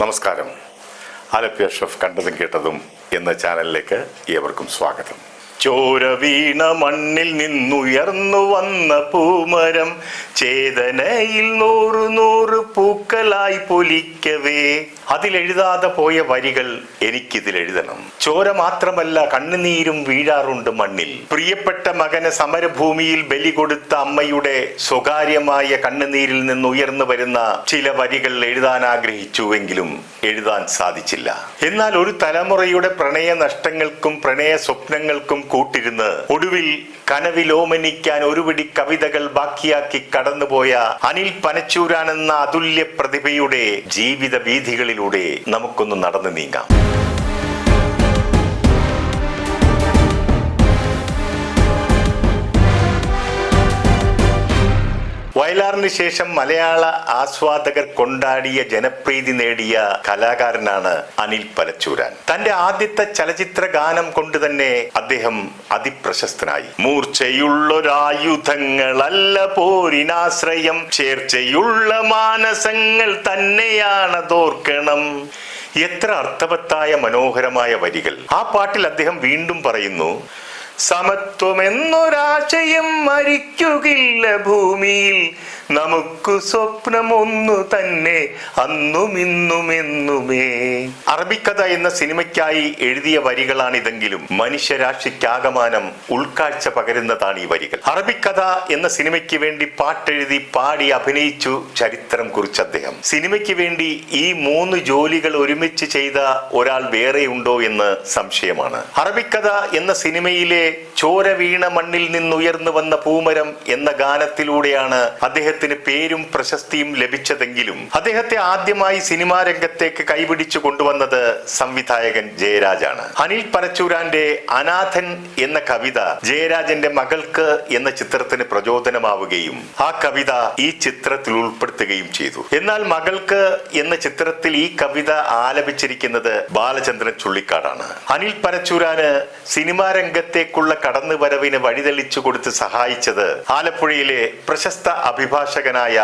നമസ്കാരം. ആലപ്പി അഷഫ് കണ്ടതും കേട്ടതും എന്ന ചാനലിലേക്ക് ഏവർക്കും സ്വാഗതം. ചോര വീണ മണ്ണിൽ നിന്നുയർന്നു വന്ന പൂമരം ചേതനയിൽ നൂറു നൂറ് പൂക്കളായി പൊലിക്കവേ. അതിലെഴുതാതെ പോയ വരികൾ എനിക്കിതിൽ എഴുതണം ചോര മാത്രമല്ല കണ്ണുനീരും വീഴാറുണ്ട് മണ്ണിൽ. പ്രിയപ്പെട്ട മകന് സമരഭൂമിയിൽ ബലി കൊടുത്ത അമ്മയുടെ സ്വകാര്യമായ കണ്ണുനീരിൽ നിന്ന് ഉയർന്നു വരുന്ന ചില വരികൾ എഴുതാൻ ആഗ്രഹിച്ചുവെങ്കിലും എഴുതാൻ സാധിച്ചില്ല. എന്നാൽ ഒരു തലമുറയുടെ പ്രണയ നഷ്ടങ്ങൾക്കും പ്രണയ സ്വപ്നങ്ങൾക്കും കൂട്ടിരുന്ന് ഒടുവിൽ കനവിലോമനിക്കാൻ ഒരുപിടി കവിതകൾ ബാക്കിയാക്കി കടന്നുപോയ അനിൽ പനച്ചൂരാൻ എന്ന അതുല്യ പ്രതിഭയുടെ ജീവിത വീഥികളിലൂടെ നമുക്കൊന്ന് നടന്നു നീങ്ങാം. വയലാറിന് ശേഷം മലയാള ആസ്വാദകർ കൊണ്ടാടിയ ജനപ്രീതി നേടിയ കലാകാരനാണ് അനിൽ പലച്ചൂരാൻ. തന്റെ ആദ്യത്തെ ചലച്ചിത്ര ഗാനം കൊണ്ട് തന്നെ അദ്ദേഹം അതിപ്രശസ്തനായി. മൂർച്ചയുള്ളൊരായുധങ്ങളല്ല പോരിനാശ്രയം. ചേർച്ചയുള്ള മാനസങ്ങൾ തന്നെയാണ് തന്നെയാണതോർക്കണം. എത്ര അർത്ഥവത്തായ മനോഹരമായ വരികൾ. ആ പാട്ടിൽ അദ്ദേഹം വീണ്ടും പറയുന്നു സമത്വമെന്നൊരാശയം മരിക്കുകില്ല ഭൂമിയിൽ. നമുക്ക് സ്വപ്നമൊന്നു തന്നെ അന്നും ഇന്നും എന്നുമേ അറബിക്കഥ എന്ന സിനിമയ്ക്കായി എഴുതിയ വരികളാണിതെങ്കിലും മനുഷ്യരാശിക്കാകമാനം ഉൾക്കാഴ്ച പകരുന്നതാണ് ഈ വരികൾ. അറബിക്കഥ എന്ന സിനിമയ്ക്ക് വേണ്ടി പാട്ടെഴുതി പാടി അഭിനയിച്ചു ചരിത്രം കുറിച്ച അദ്ദേഹം. സിനിമയ്ക്ക് വേണ്ടി ഈ മൂന്ന് ജോലികൾ ഒരുമിച്ച് ചെയ്ത ഒരാൾ വേറെ ഉണ്ടോ എന്ന് സംശയമാണ്. അറബിക്കഥ എന്ന സിനിമയിലെ ചോര വീണ മണ്ണിൽ നിന്നുയർന്നു വന്ന പൂമരം എന്ന ഗാനത്തിലൂടെയാണ് അദ്ദേഹത്തിന് പേരും പ്രശസ്തിയും ലഭിച്ചതെങ്കിലും അദ്ദേഹത്തെ ആദ്യമായി സിനിമാ രംഗത്തേക്ക് കൈപിടിച്ചു കൊണ്ടുവന്നത് സംവിധായകൻ ജയരാജാണ്. അനിൽ പരച്ചൂരാന്റെ അനാഥൻ എന്ന കവിത ജയരാജന്റെ മകൾക്ക് എന്ന ചിത്രത്തിന് പ്രചോദനമാവുകയും ആ കവിത ഈ ചിത്രത്തിൽ ഉൾപ്പെടുത്തുകയും ചെയ്തു. എന്നാൽ മകൾക്ക് എന്ന ചിത്രത്തിൽ ഈ കവിത ആലപിച്ചിരിക്കുന്നത് ബാലചന്ദ്രൻ ചുള്ളിക്കാടാണ്. അനിൽ പരച്ചൂരാന് സിനിമാ രംഗത്തേക്കുള്ള കടന്നുവരവിന് വഴിതെളിച്ചു കൊടുത്ത് സഹായിച്ചത് ആലപ്പുഴയിലെ പ്രശസ്ത അഭിഭാഷകനായ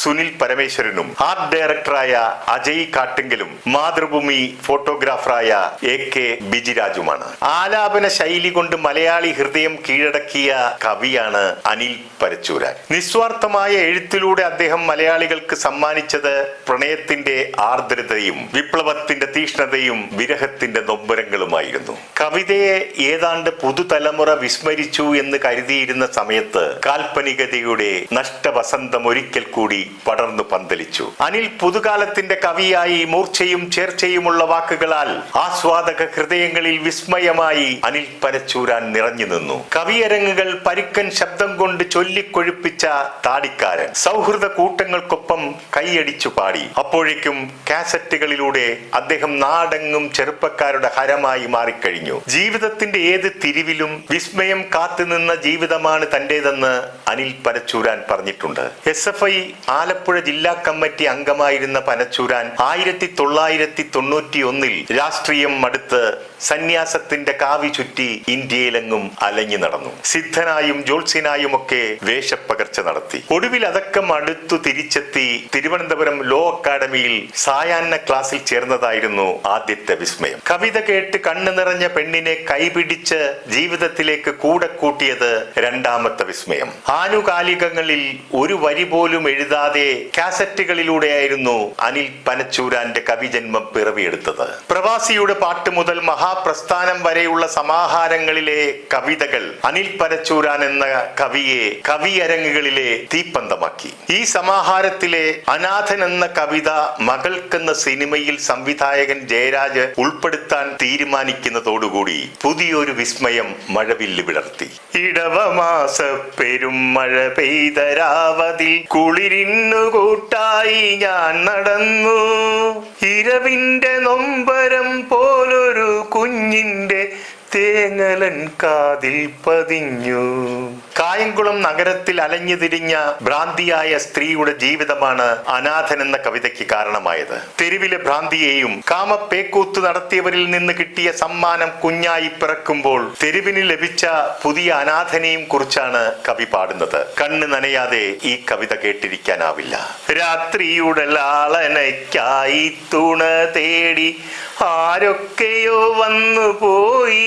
സുനിൽ പരമേശ്വരനും ആർട്ട് ഡയറക്ടറായ അജയ് കാട്ടിങ്കലും മാതൃഭൂമി ഫോട്ടോഗ്രാഫറായ എ കെ ബിജിരാജുമാണ്. ആലാപന ശൈലി കൊണ്ട് മലയാളി ഹൃദയം കീഴടക്കിയ കവിയാണ് അനിൽ പരച്ചൂരാൻ. നിസ്വാർത്ഥമായ എഴുത്തിലൂടെ അദ്ദേഹം മലയാളികൾക്ക് സമ്മാനിച്ചത് പ്രണയത്തിന്റെ ആർദ്രതയും വിപ്ലവത്തിന്റെ തീക്ഷ്ണതയും വിരഹത്തിന്റെ നൊമ്പരങ്ങളുമായിരുന്നു. കവിതയെ ഏതാണ്ട് പുതുതലമുറ വിസ്മരിച്ചു എന്ന് കരുതിയിരുന്ന സമയത്ത് കാൽപ്പനികതയുടെ നഷ്ടവസന്തം ഒരിക്കൽ കൂടി പടർന്നു പന്തലിച്ചു. അനിൽ പുതുകാലത്തിന്റെ കവിയായി മൂർച്ചയും ചേർച്ചയുമുള്ള വാക്കുകളാൽ ആസ്വാദക ഹൃദയങ്ങളിൽ വിസ്മയമായി അനിൽ പരച്ചൂരാൻ നിറഞ്ഞു നിന്നു. കവിയരങ്ങുകൾ പരുക്കൻ ശബ്ദം കൊണ്ട് ചൊല്ലിക്കൊഴുപ്പിച്ച താടിക്കാരൻ സൗഹൃദ കൂട്ടങ്ങൾക്കൊപ്പം കൈയടിച്ചു പാടി. അപ്പോഴേക്കും കാസറ്റുകളിലൂടെ അദ്ദേഹം നാടെങ്ങും ചെറുപ്പക്കാരുടെ ഹരമായി മാറിക്കഴിഞ്ഞു. ജീവിതത്തിന്റെ ഏത് തിരിവിലും വിസ്മയം കാത്തുനിന്ന ജീവിതമാണ് തന്റേതെന്ന് അനിൽ പനച്ചൂരാൻ പറഞ്ഞിട്ടുണ്ട്. എസ് എഫ് ഐ ആലപ്പുഴ ജില്ലാ കമ്മിറ്റി അംഗമായിരുന്ന പനച്ചൂരാൻ ആയിരത്തി തൊള്ളായിരത്തി തൊണ്ണൂറ്റി ഒന്നിൽ രാഷ്ട്രീയം മടുത്ത് സന്യാസത്തിന്റെ കാവി ചുറ്റി ഇന്ത്യയിലെങ്ങും അലഞ്ഞു നടന്നു. സിദ്ധനായും ജോത്സ്യനായും ഒക്കെ വേഷപ്പകർച്ച നടത്തി. ഒടുവിൽ അതൊക്കെ മടുത്തു തിരിച്ചെത്തി തിരുവനന്തപുരം ലോ അക്കാദമിയിൽ സായാഹ്ന ക്ലാസ്സിൽ ചേർന്നതായിരുന്നു ആദ്യത്തെ വിസ്മയം. കവിത കേട്ട് കണ്ണു നിറഞ്ഞ പെണ്ണിനെ കൈപിടിച്ച് ജീവിതത്തിലേക്ക് കൂടെ കൂട്ടിയത് രണ്ടാമത്തെ വിസ്മയം. ആനുകാലികങ്ങളിൽ ഒരു വരി പോലും എഴുതാതെ കാസറ്റുകളിലൂടെയായിരുന്നു അനിൽ പനച്ചൂരാന്റെ കവിജന്മം പിറവിയെടുത്തത്. പ്രവാസിയുടെ പാട്ട് മുതൽ മഹാപ്രസ്ഥാനം വരെയുള്ള സമാഹാരങ്ങളിലെ കവിതകൾ അനിൽ പനച്ചൂരാൻ എന്ന കവിയെ കവിയരങ്ങുകളിലെ തീപ്പന്തമാക്കി. ഈ സമാഹാരത്തിലെ അനാഥൻ എന്ന കവിത മകൾക്കെന്ന സിനിമയിൽ സംവിധായകൻ ജയരാജ് ഉൾപ്പെടുത്താൻ തീരുമാനിക്കുന്നതോടുകൂടി പുതിയൊരു വിസ്മയം മഴവില്ല് വിടർത്തി. ഇടവമാസ പെരുമഴ പെയ്തരാവതിൽ കുളിരിന്നു കൂട്ടായി ഞാൻ നടന്നു. ഇരവിന്റെ നൊമ്പരം പോലൊരു കുഞ്ഞിന്റെ തേങ്ങലൻ കാതിൽ പതിഞ്ഞു. കായംകുളം നഗരത്തിൽ അലഞ്ഞു തിരിഞ്ഞ ഭ്രാന്തിയായ സ്ത്രീയുടെ ജീവിതമാണ് അനാഥൻ എന്ന കവിതയ്ക്ക് കാരണമായത്. തെരുവിലെ ഭ്രാന്തിയെയും കാമപ്പേക്കൂത്ത് നടത്തിയവരിൽ നിന്ന് കിട്ടിയ സമ്മാനം കുഞ്ഞായി പിറക്കുമ്പോൾ തെരുവിന് ലഭിച്ച പുതിയ അനാഥനെയും കുറിച്ചാണ് കവി പാടുന്നത്. കണ്ണ് നനയാതെ ഈ കവിത കേട്ടിരിക്കാനാവില്ല. രാത്രിയുടെ ലാളനയ്ക്കായി തുണ തേടി ആരൊക്കെയോ വന്നു പോയി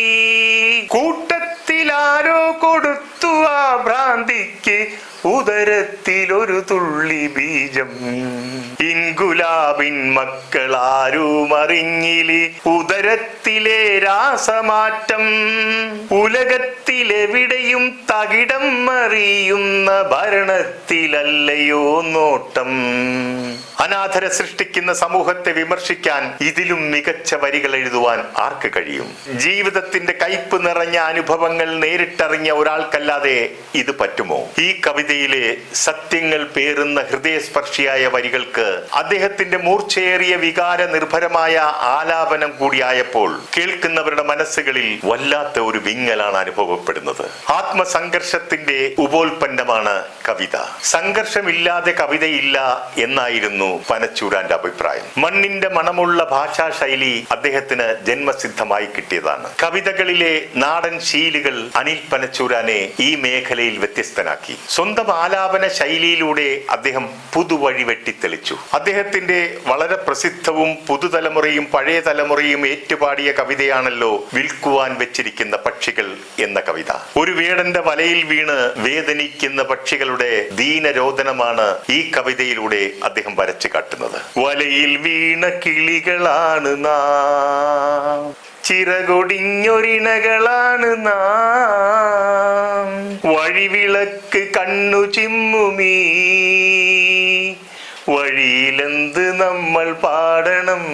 കൂട്ടത്തിൽ ആരോ കൊടുത്തു ആ ഭ്രാന്തിക്ക്. ഉദരത്തിലൊരു തുള്ളി ബീജം. ഇൻഗുലാബിൻ മക്കളാരും അറിഞ്ഞിലി ഉദരത്തിലെ രാസമാറ്റം. ഉലകത്തിലെവിടെയും തകിടം മറിയുന്ന ഭരണത്തിലല്ലയോ നോട്ടം. അനാഥരെ സൃഷ്ടിക്കുന്ന സമൂഹത്തെ വിമർശിക്കാൻ ഇതിലും മികച്ച വരികൾ എഴുതുവാൻ ആർക്ക് കഴിയും? ജീവിതത്തിന്റെ കയ്പ് നിറഞ്ഞ അനുഭവങ്ങൾ നേരിട്ടറിഞ്ഞ ഒരാൾക്കല്ലാതെ ഇത് പറ്റുമോ? ഈ കവിതയിലെ സത്യങ്ങൾ പേറുന്ന ഹൃദയസ്പർശിയായ വരികൾക്ക് അദ്ദേഹത്തിന്റെ മൂർച്ചയേറിയ വികാര നിർഭരമായ ആലാപനം കൂടിയായപ്പോൾ കേൾക്കുന്നവരുടെ മനസ്സുകളിൽ വല്ലാത്ത ഒരു വിങ്ങലാണ് അനുഭവപ്പെടുന്നത്. ആത്മസംഘർഷത്തിന്റെ ഉപോൽപ്പന്നമാണ് കവിത. സംഘർഷമില്ലാതെ കവിതയില്ല എന്നായിരുന്നു പനച്ചൂരാന്റെ അഭിപ്രായം. മണ്ണിന്റെ മണമുള്ള ഭാഷാ ശൈലി അദ്ദേഹത്തിന് ജന്മസിദ്ധമായി കിട്ടിയതാണ്. കവിതകളിലെ നാടൻ ശീലുകൾ അനിൽ പനച്ചൂരാനെ ഈ മേഖലയിൽ വ്യത്യസ്തനാക്കി. സ്വന്തം ആലാപന ശൈലിയിലൂടെ അദ്ദേഹം പുതുവഴി വെട്ടിത്തെളിച്ചു. അദ്ദേഹത്തിന്റെ വളരെ പ്രസിദ്ധവും പുതുതലമുറയും പഴയ തലമുറയും ഏറ്റുപാടിയ കവിതയാണല്ലോ വിൽക്കുവാൻ വെച്ചിരിക്കുന്ന പക്ഷികൾ എന്ന കവിത. ഒരു വേടന്റെ വലയിൽ വീണ് വേദനിക്കുന്ന പക്ഷികളുടെ ദീനരോദനമാണ് ഈ കവിതയിലൂടെ അദ്ദേഹം വരച്ചു കാട്ടുന്നത്. വലയിൽ വീണ കിളികളാണ് നാം. ചിറകൊടിഞ്ഞൊരിണകളാണ് നാം. വഴിവിളക്ക് കണ്ണു ചിമ്മുമീ. വഴിയിലെന്ത് നമ്മൾ പാടണം?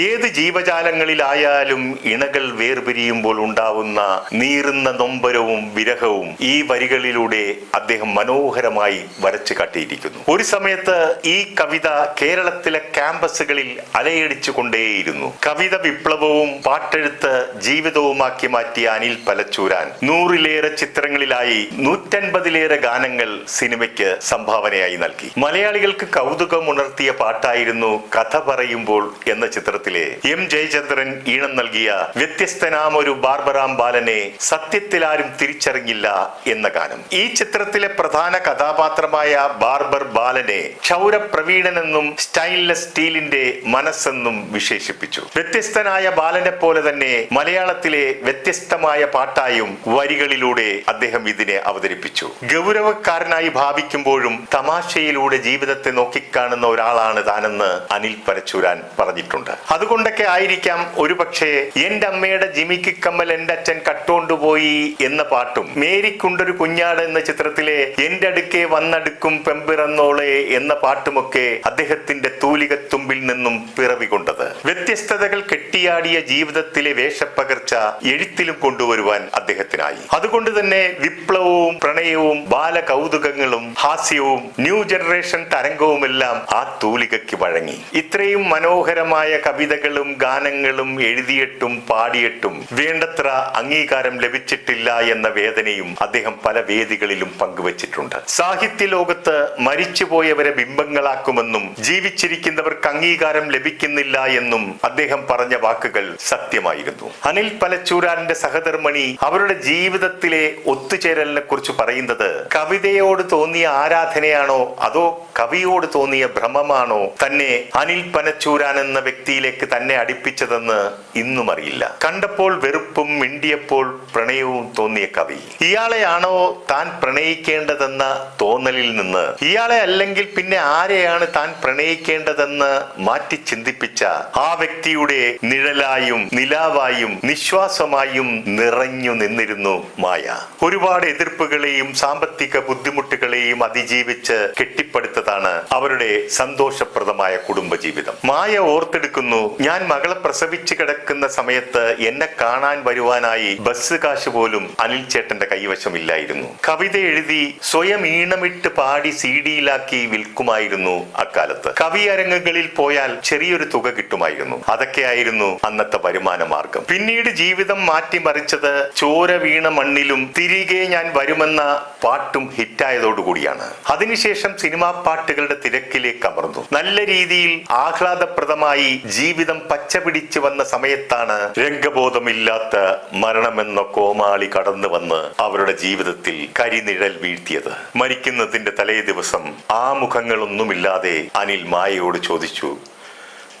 ഏത് ജീവജാലങ്ങളിലായാലും ഇണകൾ വേർപിരിയുമ്പോൾ ഉണ്ടാവുന്ന നീറുന്ന നൊമ്പരവും വിരഹവും ഈ വരികളിലൂടെ അദ്ദേഹം മനോഹരമായി വരച്ചു കാട്ടിയിരിക്കുന്നു. ഒരു സമയത്ത് ഈ കവിത കേരളത്തിലെ ക്യാമ്പസുകളിൽ അലയടിച്ചു കൊണ്ടേയിരുന്നു കവിത വിപ്ലവവും പാട്ടെഴുത്ത് ജീവിതവുമാക്കി മാറ്റിയ അനിൽ പലച്ചൂരാൻ നൂറിലേറെ ചിത്രങ്ങളിലായി നൂറ്റൻപതിലേറെ ഗാനങ്ങൾ സിനിമയ്ക്ക് സംഭാവനയായി നൽകി. മലയാളികൾക്ക് കൗതുകം ഉണർത്തിയ പാട്ടായിരുന്നു കഥ പറയുമ്പോൾ എന്ന ചിത്രത്തിലെ എം ജയചന്ദ്രൻ ഈണം നൽകിയ വ്യത്യസ്തനാം ഒരു ബാർബറാം ബാലനെ സത്യത്തിൽ ആരും തിരിച്ചറിഞ്ഞില്ല എന്ന ഗാനം. ഈ ചിത്രത്തിലെ പ്രധാന കഥാപാത്രമായ ബാർബർ ബാലനെ ക്ഷൗരപ്രവീണനെന്നും സ്റ്റൈൻലെസ് സ്റ്റീലിന്റെ മനസ്സെന്നും വിശേഷിപ്പിച്ചു. വ്യത്യസ്തനായ ബാലനെ പോലെ തന്നെ മലയാളത്തിലെ വ്യത്യസ്തമായ പാട്ടായും വരികളിലൂടെ അദ്ദേഹം ഇതിനെ അവതരിപ്പിച്ചു. ഗൗരവക്കാരനായി ഭാവിക്കുമ്പോഴും തമാശയിലൂടെ ജീവിതത്തെ നോക്കിക്കാണുന്ന ഒരാളാണ് താനെന്ന് അനിൽ പരച്ചൂരാൻ പറഞ്ഞിട്ടുണ്ട്. അതുകൊണ്ടൊക്കെ ആയിരിക്കാം ഒരുപക്ഷെ എന്റെ അമ്മയുടെ ജിമിക്ക് കമ്മൽ എന്റെ അച്ഛൻ കട്ടുകൊണ്ടുപോയി എന്ന പാട്ടും. മേരിക്കുണ്ടൊരു കുഞ്ഞാട് എന്ന ചിത്രത്തിലെ എന്റെ അടുക്കെ വന്നടുക്കും പെമ്പിറന്നോളെ എന്ന പാട്ടുമൊക്കെ അദ്ദേഹത്തിന്റെ തൂലികത്തുമ്പിൽ നിന്നും പിറവികൊണ്ടത്. വ്യത്യസ്തതകൾ കെട്ടിയാടിയ ജീവിതത്തിലെ വേഷപ്പകർച്ച എഴുത്തിലും കൊണ്ടുവരുവാൻ അദ്ദേഹത്തിനായി. അതുകൊണ്ട് തന്നെ വിപ്ലവവും പ്രണയവും ബാലകൗതുകങ്ങളും ഹാസ്യവും ന്യൂ ജനറേഷൻ തരംഗവുമെല്ലാം ആ തൂലികയ്ക്ക് വഴങ്ങി. ഇത്രയും മനോഹരമായ കവിതകളും ഗാനങ്ങളും എഴുതിയിട്ടും പാടിയിട്ടും വേണ്ടത്ര അംഗീകാരം ലഭിച്ചിട്ടില്ല എന്ന വേദനയും അദ്ദേഹം പല വേദികളിലും പങ്കുവച്ചിട്ടുണ്ട്. സാഹിത്യ ലോകത്ത് മരിച്ചുപോയവരെ ബിംബങ്ങളാക്കുമെന്നും ജീവിച്ചിരിക്കുന്നവർക്ക് അംഗീകാരം ലഭിക്കുന്നില്ല എന്നും അദ്ദേഹം പറഞ്ഞ വാക്കുകൾ സത്യമായിരുന്നു. അനിൽ പലച്ചൂരാന്റെ സഹധർമ്മണി അവരുടെ ജീവിതത്തിലെ ഒത്തുചേരലിനെ കുറിച്ച് പറയുന്നത് കവിതയോട് തോന്നിയ ആരാധനയാണോ അതോ കവിയോട് തോന്നിയ ഭ്രമമാണോ തന്നെ അനിൽ പനച്ചൂരാൻ എന്ന വ്യക്തിയിലേക്ക് തന്നെ അടുപ്പിച്ചതെന്ന് ഇന്നും അറിയില്ല. കണ്ടപ്പോൾ വെറുപ്പും മിണ്ടിയപ്പോൾ പ്രണയവും തോന്നിയ കവി. ഇയാളെയാണോ താൻ പ്രണയിക്കേണ്ടതെന്ന തോന്നലിൽ നിന്ന്? ഇയാളെ അല്ലെങ്കിൽ പിന്നെ ആരെയാണ് താൻ പ്രണയിക്കേണ്ടതെന്ന് മാറ്റി ചിന്തിപ്പിച്ച ആ വ്യക്തിയുടെ നിഴലായും നിലാവായും നിശ്വാസമായും നിറഞ്ഞു നിന്നിരുന്നു മായ. ഒരുപാട് എതിർപ്പുകളെയും സാമ്പത്തിക ബുദ്ധിമുട്ടുകളെയും അതിജീവിച്ച് കെട്ടിപ്പടുത്ത സമയത്താണ് അവരുടെ സന്തോഷപ്രദമായ കുടുംബജീവിതം. മായ ഓർത്തെടുക്കുന്നു ഞാൻ മകളെ പ്രസവിച്ചു കിടക്കുന്ന സമയത്ത് എന്നെ കാണാൻ വരുവാനായി ബസ് കാശ് പോലും അനിൽ ചേട്ടന്റെ കൈവശമില്ലായിരുന്നു. കവിത എഴുതി സ്വയം ഈണമിട്ട് പാടി സി ഡിയിലാക്കി വിൽക്കുമായിരുന്നു അക്കാലത്ത്. കവിയരങ്ങുകളിൽ പോയാൽ ചെറിയൊരു തുക കിട്ടുമായിരുന്നു. അതൊക്കെയായിരുന്നു അന്നത്തെ വരുമാന മാർഗം. പിന്നീട് ജീവിതം മാറ്റിമറിച്ചത് ചോര വീണ മണ്ണിലും തിരികെ ഞാൻ വരുമെന്ന പാട്ടും ഹിറ്റായതോടുകൂടിയാണ്. അതിനുശേഷം സിനിമാ പാട്ടുകളുടെ തിരക്കിലേക്ക് അമർന്നു. നല്ല രീതിയിൽ ആഹ്ലാദപ്രദമായി ജീവിതം പച്ചപിടിച്ചു വന്ന സമയത്താണ് രംഗബോധമില്ലാത്ത മരണമെന്ന കോമാളി കടന്നു വന്ന് അവരുടെ ജീവിതത്തിൽ കരിനിഴൽ വീഴ്ത്തിയത്. മരിക്കുന്നതിന്റെ തലേ ദിവസം ആ മുഖങ്ങളൊന്നുമില്ലാതെ അനിൽ മായയോട് ചോദിച്ചു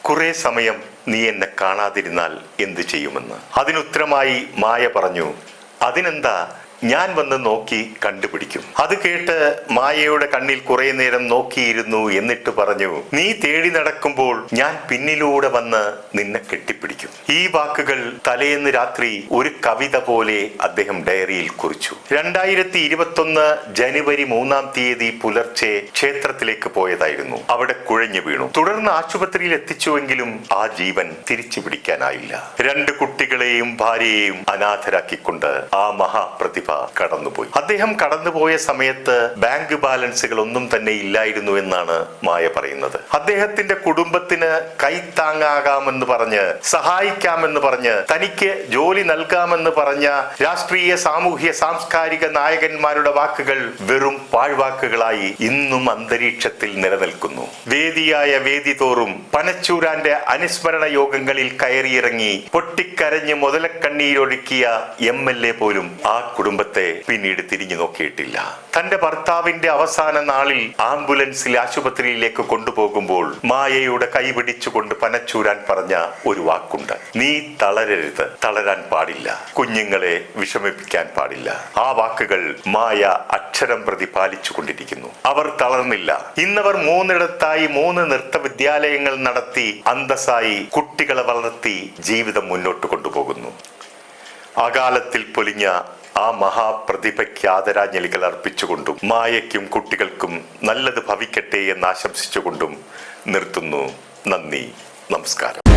കുറെ സമയം നീ എന്നെ കാണാതിരുന്നാൽ എന്തു ചെയ്യുമെന്ന്? അതിനുത്തരമായി മായ പറഞ്ഞു അതിനെന്താ ഞാൻ വന്ന് നോക്കി കണ്ടുപിടിക്കും. അത് കേട്ട് മായയുടെ കണ്ണിൽ കുറെ നേരം നോക്കിയിരുന്നു എന്നിട്ട് പറഞ്ഞു നീ തേടി നടക്കുമ്പോൾ ഞാൻ പിന്നിലൂടെ വന്ന് നിന്നെ കെട്ടിപ്പിടിക്കും. ഈ വാക്കുകൾ തലേന്ന് രാത്രി ഒരു കവിത പോലെ അദ്ദേഹം ഡയറിയിൽ കുറിച്ചു. രണ്ടായിരത്തി ഇരുപത്തൊന്ന് ജനുവരി മൂന്നാം തീയതി പുലർച്ചെ ക്ഷേത്രത്തിലേക്ക് പോയതായിരുന്നു. അവിടെ കുഴഞ്ഞു വീണു. തുടർന്ന് ആശുപത്രിയിൽ എത്തിച്ചുവെങ്കിലും ആ ജീവൻ തിരിച്ചു പിടിക്കാനായില്ല രണ്ട് കുട്ടികളെയും ഭാര്യയെയും അനാഥരാക്കിക്കൊണ്ട് ആ മഹാപ്രതിഭ കടന്നുപോയി. അദ്ദേഹം കടന്നുപോയ സമയത്ത് ബാങ്ക് ബാലൻസുകൾ ഒന്നും തന്നെ ഇല്ലായിരുന്നു എന്നാണ് മായ പറയുന്നത്. അദ്ദേഹത്തിന്റെ കുടുംബത്തിന് കൈത്താങ്ങാകാമെന്ന് പറഞ്ഞ് സഹായിക്കാമെന്ന് പറഞ്ഞ് തനിക്ക് ജോലി നൽകാമെന്ന് പറഞ്ഞ രാഷ്ട്രീയ സാമൂഹ്യ സാംസ്കാരിക നായകന്മാരുടെ വാക്കുകൾ വെറും പാഴ്വാക്കുകളായി ഇന്നും അന്തരീക്ഷത്തിൽ നിലനിൽക്കുന്നു. വേദിയായ വേദി തോറും പനച്ചൂരാന്റെ അനുസ്മരണ യോഗങ്ങളിൽ കയറിയിറങ്ങി പൊട്ടിക്കരഞ്ഞ് മുതലക്കണ്ണീരൊഴുക്കിയ എം എൽ എ പോലും ആ കുടുംബത്തെ പിന്നീട് തിരിഞ്ഞു നോക്കിയിട്ടില്ല. തന്റെ ഭർത്താവിന്റെ അവസാന നാളിൽ ആംബുലൻസിൽ ആശുപത്രിയിലേക്ക് കൊണ്ടുപോകുമ്പോൾ മായയുടെ കൈപിടിച്ചുകൊണ്ട് പനച്ചൂരാൻ പറഞ്ഞ ഒരു വാക്കുണ്ട്. നീ തളരരുത്. തളരാൻ പാടില്ല. കുഞ്ഞുങ്ങളെ വിഷമിപ്പിക്കാൻ പാടില്ല. ആ വാക്കുകൾ മായ അക്ഷരം പ്രതി പാലിച്ചു കൊണ്ടിരിക്കുന്നു. അവർ തളർന്നില്ല. ഇന്നവർ മൂന്നിടത്തായി മൂന്ന് നൃത്ത വിദ്യാലയങ്ങൾ നടത്തി അന്തസ്സായി കുട്ടികളെ വളർത്തി ജീവിതം മുന്നോട്ട് കൊണ്ടുപോകുന്നു. അകാലത്തിൽ പൊലിഞ്ഞ ആ മഹാപ്രതിഭയ്ക്ക് ആദരാഞ്ജലികൾ അർപ്പിച്ചുകൊണ്ടും മായയ്ക്കും കുട്ടികൾക്കും നല്ലത് ഭവിക്കട്ടെ എന്ന് ആശംസിച്ചുകൊണ്ടും നിർത്തുന്നു. നന്ദി. നമസ്കാരം.